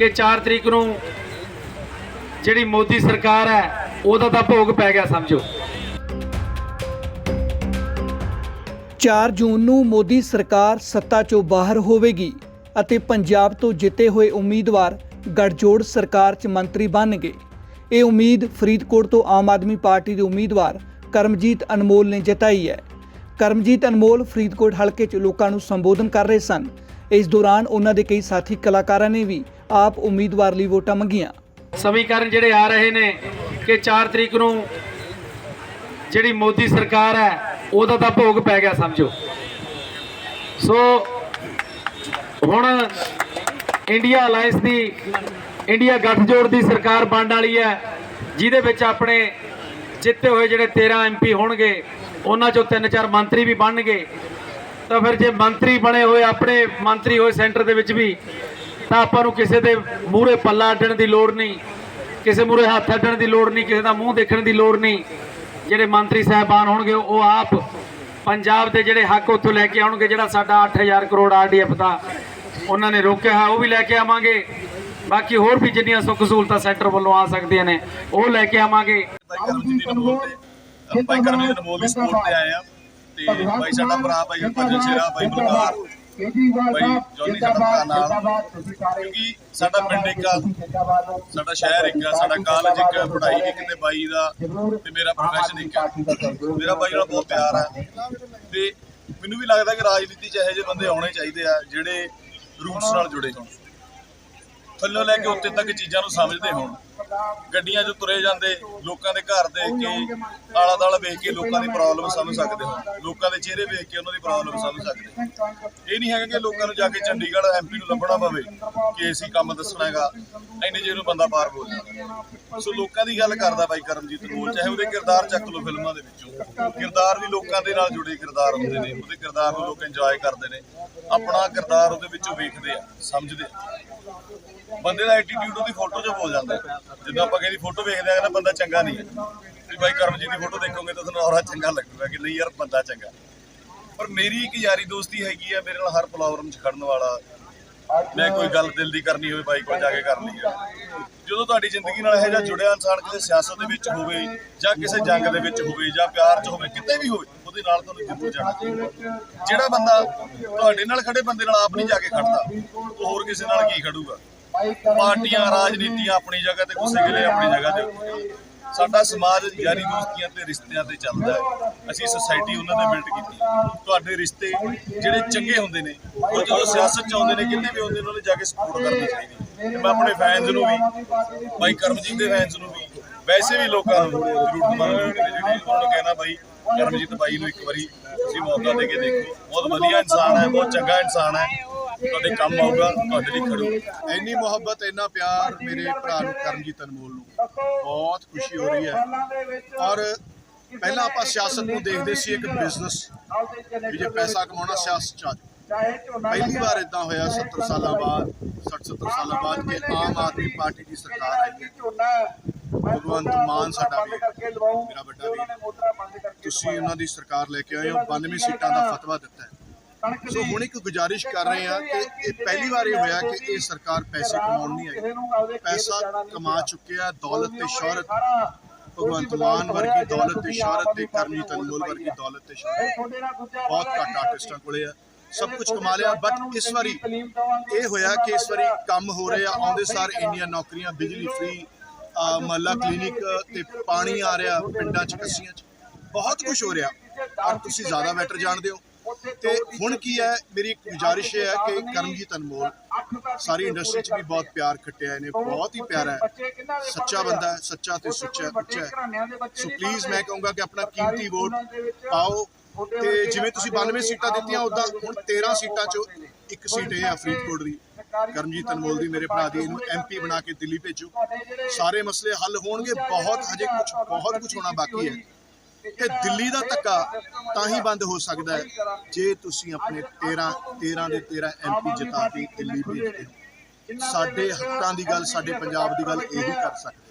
ਕਿ 4 ਤਰੀਕ ਨੂੰ ਜਿਹੜੀ ਮੋਦੀ ਸਰਕਾਰ ਹੈ, ਉਹਦਾ ਤਾਂ ਭੋਗ ਪੈ ਗਿਆ, ਸਮਝੋ। 4 ਜੂਨ ਨੂੰ ਮੋਦੀ ਸਰਕਾਰ ਸੱਤਾ 'ਚੋਂ ਬਾਹਰ ਹੋਵੇਗੀ ਅਤੇ ਪੰਜਾਬ ਤੋਂ ਜਿੱਤੇ ਹੋਏ ਉਮੀਦਵਾਰ ਗੱਠਜੋੜ ਸਰਕਾਰ 'ਚ ਮੰਤਰੀ ਬਣਨਗੇ। ਇਹ ਉਮੀਦ ਫਰੀਦਕੋਟ ਤੋਂ ਆਮ ਆਦਮੀ ਪਾਰਟੀ ਦੇ ਉਮੀਦਵਾਰ ਕਰਮਜੀਤ ਅਨਮੋਲ ਨੇ ਜਤਾਈ ਹੈ। ਕਰਮਜੀਤ ਅਨਮੋਲ ਫਰੀਦਕੋਟ ਹਲਕੇ 'ਚ ਲੋਕਾਂ ਨੂੰ ਸੰਬੋਧਨ ਕਰ ਰਹੇ ਸਨ। ਇਸ ਦੌਰਾਨ ਉਹਨਾਂ ਦੇ ਕਈ ਸਾਥੀ ਕਲਾਕਾਰਾਂ ਨੇ ਵੀ ਆਪ ਉਮੀਦਵਾਰ ਲਈ ਵੋਟਾਂ ਮੰਗੀਆਂ। ਸਮੀਕਰਨ ਜਿਹੜੇ ਆ ਰਹੇ ਨੇ ਕਿ 4 ਤਰੀਕ ਨੂੰ ਜਿਹੜੀ ਮੋਦੀ ਸਰਕਾਰ ਹੈ, ਉਹਦਾ ਤਾਂ ਭੋਗ ਪੈ ਗਿਆ ਸਮਝੋ। ਸੋ ਹੁਣ ਇੰਡੀਆ ਅਲਾਈਅੰਸ ਦੀ, ਇੰਡੀਆ ਗੱਠਜੋੜ ਦੀ ਸਰਕਾਰ ਬਣਨ ਵਾਲੀ ਹੈ, ਜਿਹਦੇ ਵਿੱਚ ਆਪਣੇ ਜਿੱਤੇ ਹੋਏ ਜਿਹੜੇ 13 ਐਮਪੀ ਹੋਣਗੇ, ਉਹਨਾਂ ਚੋਂ ਤਿੰਨ ਚਾਰ ਮੰਤਰੀ ਵੀ ਬਣਨਗੇ। ਤਾਂ ਫਿਰ ਜੇ ਮੰਤਰੀ ਬਣੇ ਹੋਏ, ਆਪਣੇ ਮੰਤਰੀ ਹੋਏ ਸੈਂਟਰ ਦੇ ਵਿੱਚ ਵੀ ਤਾਂ ਆਪਾਂ ਨੂੰ ਕਿਸੇ ਦੇ ਮੂਹਰੇ ਪੱਲਾ ਅੱਡਣ ਦੀ ਲੋੜ ਨਹੀਂ, ਕਿਸੇ ਮੂਹਰੇ ਹੱਥ ਅੱਡਣ ਦੀ ਲੋੜ ਨਹੀਂ, ਕਿਸੇ ਦਾ ਮੂੰਹ ਦੇਖਣ ਦੀ ਲੋੜ ਨਹੀਂ। ਜਿਹੜੇ ਮੰਤਰੀ ਸਾਹਿਬਾਨ ਹੋਣਗੇ, ਉਹ ਆਪ ਪੰਜਾਬ ਦੇ ਜਿਹੜੇ ਹੱਕ ਉੱਥੋਂ ਲੈ ਕੇ ਆਉਣਗੇ, ਜਿਹੜਾ ਸਾਡਾ 8000 ਕਰੋੜ ਆਰਡੀਐਫ ਦਾ, ਉਹਨਾਂ ਨੇ ਰੋਕਿਆ ਹੈ, ਉਹ ਵੀ ਲੈ ਕੇ ਆਵਾਂਗੇ। ਬਾਕੀ ਹੋਰ ਵੀ ਜਿੰਨੀਆਂ ਸੁੱਖ ਸਹੂਲਤਾਂ ਸੈਂਟਰ ਵੱਲੋਂ ਆ ਸਕਦੀਆਂ ਨੇ, ਉਹ ਲੈ ਕੇ ਆਵਾਂਗੇ। ਬਾਈ ਕਰਮਜੀਤ ਅਨਮੋਲ ਤੇ ਬਾਈ ਤੇ ਆਏ ਆ, ਤੇ ਬਾਈ ਸਾਡਾ ਭਰਾ ਬਾਈ ਹਰਭਜਨ ਸ਼ੇਰਾ ਬਾਈ ਬਲਕਾਰ ਬਾਈ ਜੋਨੀ ਸਾਡਾ ਭਰਾ ਨਾਲ ਕਿਉਂਕਿ ਸਾਡਾ ਪਿੰਡ ਇੱਕ ਆ ਸਾਡਾ ਸ਼ਹਿਰ ਇੱਕ ਆ ਸਾਡਾ ਕਾਲਜ ਇੱਕ ਆ, ਪੜ੍ਹਾਈ ਇੱਕ ਤੇ ਬਾਈ ਦਾ ਤੇ ਮੇਰਾ ਪ੍ਰੋਫੈਸ਼ਨ ਇੱਕ ਆ। ਮੇਰਾ ਬਾਈ ਨਾਲ ਬਹੁਤ ਪਿਆਰ ਆ। ਤੇ ਮੈਨੂੰ ਵੀ ਲੱਗਦਾ ਕਿ ਰਾਜਨੀਤੀ ਚ ਇਹੋ ਜਿਹੇ ਬੰਦੇ ਆਉਣੇ ਚਾਹੀਦੇ ਆ ਜਿਹੜੇ ਰੂਟਸ ਨਾਲ ਜੁੜੇ ਹੋਣ। ਥੱਲੋਂ ਲੈ ਕੇ ਉੱਤੇ ਤੱਕ ਚੀਜ਼ਾਂ ਨੂੰ ਸਮਝਦੇ ਹੋਣ। ਗੱਡੀਆਂ 'ਚ ਤੁਰੇ ਜਾਂਦੇ, ਲੋਕਾਂ ਦੇ ਘਰ ਦੇਖ ਕੇ, ਆਲਾ ਦਾਲਾ ਵੇਖ ਕੇ ਲੋਕਾਂ ਦੀ ਪ੍ਰੋਬਲਮ ਸਮਝ ਸਕਦੇ ਹੋ। ਲੋਕਾਂ ਦੇ ਚਿਹਰੇ ਵੇਖ ਕੇ ਉਹਨਾਂ ਦੀ ਪ੍ਰੋਬਲਮ ਸਮਝ ਸਕਦੇ ਹੋ। ਇਹ ਨਹੀਂ ਹੈਗਾ ਕਿ ਲੋਕਾਂ ਨੂੰ ਜਾ ਕੇ ਚੰਡੀਗੜ੍ਹ ਐਮਪੀ ਨੂੰ ਲੱਭਣਾ ਪਵੇ ਕਿ ਅਸੀਂ ਕੰਮ ਦੱਸਣਾ ਹੈਗਾ, ਇੰਨੇ ਜਿਹੇ ਨੂੰ ਬੰਦਾ ਬਾਹਰ ਬੋਲ ਜਾਂਦਾ। ਸੋ ਲੋਕਾਂ ਦੀ ਗੱਲ ਕਰਦਾ ਬਾਈ ਕਰਮਜੀਤ ਅਨਮੋਲ ਚਾਹੇ ਉਹਦੇ ਕਿਰਦਾਰ ਚੱਕ ਲਓ ਫਿਲਮਾਂ ਦੇ ਵਿੱਚੋਂ। ਕਿਰਦਾਰ ਵੀ ਲੋਕਾਂ ਦੇ ਨਾਲ ਜੁੜੇ ਕਿਰਦਾਰ ਹੁੰਦੇ ਨੇ, ਉਹਦੇ ਕਿਰਦਾਰ ਨੂੰ ਲੋਕ ਇੰਜੋਏ ਕਰਦੇ ਨੇ। ਆਪਣਾ ਕਿਰਦਾਰ ਉਹਦੇ ਵਿੱਚੋਂ ਵੇਖਦੇ ਆ, ਸਮਝਦੇ ਆ। ਬੰਦੇ ਦਾ ਐਟੀਟਿਊਡ ਉਹਦੀ ਫੋਟੋ 'ਚ ਬੋਲ ਜਾਂਦਾ ਹੈ। ਆਪਾਂ ਕਹਿੰਦੀ ਫੋਟੋ ਵੇਖਦੇ ਆ ਨਾ ਬੰਦਾ ਚੰਗਾ ਨਹੀਂ ਹੈ। ਬਾਈ ਕਰਮਜੀਤ ਦੀ ਫੋਟੋ ਦੇਖੋਗੇ ਤਾਂ ਤੁਹਾਨੂੰ ਔਰਾ ਚੰਗਾ ਲੱਗੂਗਾ ਕਿ ਨਹੀਂ ਯਾਰ, ਬੰਦਾ ਚੰਗਾ ਪਰ ਮੇਰੀ ਇੱਕ ਯਾਰੀ ਦੋਸਤੀ ਹੈਗੀ ਆ, ਮੇਰੇ ਨਾਲ ਹਰ ਪਲਾਵਰਮ 'ਚ ਖੜਨ ਵਾਲਾ। ਮੈਂ ਕੋਈ ਗੱਲ ਦਿਲ ਦੀ ਕਰਨੀ ਹੋਵੇ ਬਾਈ ਕੋਲ ਜਾ ਕੇ ਕਰ ਲਈ ਜਦੋਂ ਤੁਹਾਡੀ ਜ਼ਿੰਦਗੀ ਨਾਲ ਇਹੋ ਜਿਹਾ ਜੁੜਿਆ ਇਨਸਾਨ ਕਿਸੇ ਸਿਆਸਤ ਦੇ ਵਿੱਚ ਹੋਵੇ ਜਾਂ ਕਿਸੇ ਜੰਗ ਦੇ ਵਿੱਚ ਹੋਵੇ ਜਾਂ ਪਿਆਰ 'ਚ ਹੋਵੇ, ਕਿਤੇ ਵੀ ਹੋਵੇ, ਉਹਦੇ ਨਾਲ ਤੁਹਾਨੂੰ ਜ਼ਰੂਰ ਜਾਣਾ ਜਿਹੜਾ ਬੰਦਾ ਤੁਹਾਡੇ ਨਾਲ ਖੜੇ ਬੰਦੇ ਨਾਲ ਆਪ ਨਹੀਂ ਜਾ ਕੇ ਖੜਦਾ, ਉਹ ਹੋਰ ਕਿਸੇ ਨਾਲ ਕੀ ਖੜੂਗਾ? ਪਾਰਟੀਆਂ ਰਾਜਨੀਤੀਆਂ ਆਪਣੀ ਜਗ੍ਹਾ ਤੇ ਗੁੱਸੇ ਗਿਲੇ ਆਪਣੀ ਜਗ੍ਹਾ ਆ। ਸਾਡਾ ਸਮਾਜ ਯਾਰੀ ਦੋਸਤੀਆਂ ਤੇ ਰਿਸ਼ਤਿਆਂ ਤੇ ਚੱਲਦਾ ਹੈ। ਅਸੀਂ ਸੁਸਾਇਟੀ ਉਹਨਾਂ ਨੇ ਬਿਲਡ ਕੀਤੀ। ਤੁਹਾਡੇ ਰਿਸ਼ਤੇ ਜਿਹੜੇ ਚੰਗੇ ਹੁੰਦੇ ਨੇ ਉਹ ਜਦੋਂ ਸਿਆਸਤ ਚ ਆਉਂਦੇ ਨੇ ਕਿੰਨੇ ਵੀ ਹੁੰਦੇ ਉਹਨਾਂ ਨੂੰ ਜਾ ਕੇ ਸਪੋਰਟ ਕਰਨੀ ਚਾਹੀਦੀ ਮੈਂ ਆਪਣੇ ਫੈਨਸ ਨੂੰ ਵੀ ਬਾਈ ਕਰਮਜੀਤ ਦੇ ਫੈਨਸ ਨੂੰ ਵੀ ਵੈਸੇ ਵੀ ਲੋਕਾਂ ਨੂੰ ਲੋਕ ਨੇ ਜਿਹੜੇ ਉਹਨਾਂ ਨੂੰ ਕਹਿਣਾ ਬਾਈ ਕਰਮਜੀਤ ਬਾਈ ਨੂੰ ਇੱਕ ਵਾਰੀ ਤੁਸੀਂ ਮੌਕਾ ਦੇ ਕੇ ਦੇਖੋ। ਬਹੁਤ ਵਧੀਆ ਇਨਸਾਨ ਹੈ ਬਹੁਤ ਚੰਗਾ ਇਨਸਾਨ ਹੈ। ਤੁਹਾਡੇ ਕੰਮ ਆਊਗਾ, ਤੁਹਾਡੇ ਲਈ ਖੜੂ। ਇੰਨੀ ਮੁਹੱਬਤ, ਇੰਨਾ ਪਿਆਰ ਮੇਰੇ ਭਰਾ ਨੂੰ, ਕਰਮਜੀਤ ਅਨਮੋਲ ਨੂੰ। ਬਹੁਤ ਖੁਸ਼ੀ ਹੋ ਰਹੀ ਹੈ। ਔਰ ਪਹਿਲਾਂ ਆਪਾਂ ਸਿਆਸਤ ਨੂੰ ਦੇਖਦੇ ਸੀ ਇੱਕ ਬਿਜ਼ਨਸ ਵੀ ਜੇ ਪੈਸਾ ਕਮਾਉਣਾ ਸਿਆਸਤ ਚ ਆ ਜਾਓ। ਪਹਿਲੀ ਵਾਰ ਇਦਾਂ ਹੋਇਆ 70 ਸਾਲਾਂ ਬਾਅਦ 60 70 ਸਾਲਾਂ ਬਾਅਦ ਕਿ ਆਮ ਆਦਮੀ ਪਾਰਟੀ ਦੀ ਸਰਕਾਰ ਆਈ ਭਗਵੰਤ ਮਾਨ ਸਾਡਾ ਵੀ, ਮੇਰਾ ਵੱਡਾ ਵੀ ਤੁਸੀਂ ਉਹਨਾਂ ਦੀ ਸਰਕਾਰ ਲੈ ਕੇ ਆਏ ਹੋ 92 ਸੀਟਾਂ ਦਾ ਫਤਵਾ ਦਿੱਤਾ ਹੈ। ਸੋ ਹੁਣ ਇੱਕ ਗੁਜ਼ਾਰਿਸ਼ ਕਰ ਰਹੇ ਹਾਂ ਕਿ ਇਹ ਪਹਿਲੀ ਵਾਰ ਇਹ ਹੋਇਆ ਕਿ ਇਹ ਸਰਕਾਰ ਪੈਸੇ ਕਮਾਉਣ ਨਹੀਂ ਆਈ। ਪੈਸਾ ਕਮਾ ਚੁੱਕਿਆ ਦੌਲਤ ਤੇ ਸ਼ੌਹਰਤ ਭਗਵੰਤ ਮਾਨ ਵਰਗੀ ਦੌਲਤ ਤੇ ਸ਼ੌਹਰਤ ਤੇ ਕਰਮਜੀਤ ਅਨਮੋਲ ਵਰਗੀ ਦੌਲਤ ਤੇ ਸ਼ੌਹਰਤ। ਬਹੁਤ ਘੱਟ ਆਰਟਿਸਟਾਂ ਕੋਲੇ ਆ। ਸਭ ਕੁਝ ਕਮਾ ਲਿਆ ਬਟ ਇਸ ਵਾਰੀ ਇਹ ਹੋਇਆ ਕਿ ਇਸ ਵਾਰੀ ਕੰਮ ਹੋ ਰਿਹਾ ਆਉਂਦੇ ਸਾਰ ਇੰਨੀਆਂ ਨੌਕਰੀਆਂ ਬਿਜਲੀ ਫ੍ਰੀ ਮਹੱਲਾ ਕਲੀਨਿਕ ਤੇ ਪਾਣੀ ਆ ਰਿਹਾ ਪਿੰਡਾਂ ਚ ਕੱਸੀਆਂ ਚ। ਬਹੁਤ ਕੁਝ ਹੋ ਰਿਹਾ। ਔਰ ਤੁਸੀਂ ਜ਼ਿਆਦਾ ਬੈਟਰ ਜਾਣਦੇ ਹੋ। ਤੇ ਹੁਣ ਕੀ ਹੈ ਮੇਰੀ ਇੱਕ ਗੁਜ਼ਾਰਿਸ਼ ਹੈ ਕਿ ਕਰਮਜੀਤ ਅਨਮੋਲ ਸਾਰੀ ਇੰਡਸਟਰੀ 'ਚ ਵੀ ਬਹੁਤ ਪਿਆਰ ਖੱਟਿਆ ਇਹਨੇ ਬਹੁਤ ਹੀ ਪਿਆਰਾ ਹੈ। ਸੱਚਾ ਬੰਦਾ ਹੈ ਸੱਚਾ ਤੇ ਸੁੱਚਾ ਉੱਚਾ ਹੈ। ਸੋ ਪਲੀਜ਼ ਮੈਂ ਕਹੂੰਗਾ ਕਿ ਆਪਣਾ ਕੀਮਤੀ ਵੋਟ ਪਾਓ ਤੇ ਜਿਵੇਂ ਤੁਸੀਂ 92 ਸੀਟਾਂ ਦਿੱਤੀਆਂ ਉਦਾਂ ਹੁਣ 13 ਸੀਟਾਂ 'ਚੋਂ ਇੱਕ ਸੀਟ ਇਹ ਆ ਫਰੀਦਕੋਟ ਦੀ ਕਰਮਜੀਤ ਅਨਮੋਲ ਦੀ ਮੇਰੇ ਭਰਾ ਦੀ ਇਹਨੂੰ ਐਮਪੀ ਬਣਾ ਕੇ ਦਿੱਲੀ ਭੇਜੋ। ਸਾਰੇ ਮਸਲੇ ਹੱਲ ਹੋਣਗੇ ਬਹੁਤ ਹਜੇ ਕੁਝ ਬਹੁਤ ਕੁਝ ਹੋਣਾ ਬਾਕੀ ਹੈ। ਤੇ ਦਿੱਲੀ ਦਾ ਧੱਕਾ ਤਾਂ ਹੀ ਬੰਦ ਹੋ ਸਕਦਾ ਹੈ ਜੇ ਤੁਸੀਂ ਆਪਣੇ 13 13 ਦੇ 13 ਐਮਪੀ ਜਿਤਾ ਕੇ ਦਿੱਲੀ ਭੇਜਦੇ ਸਾਡੇ ਹੱਕਾਂ ਦੀ ਗੱਲ, ਸਾਡੇ ਪੰਜਾਬ ਦੀ ਗੱਲ ਇਹੀ ਕਰ ਸਕਦੇ।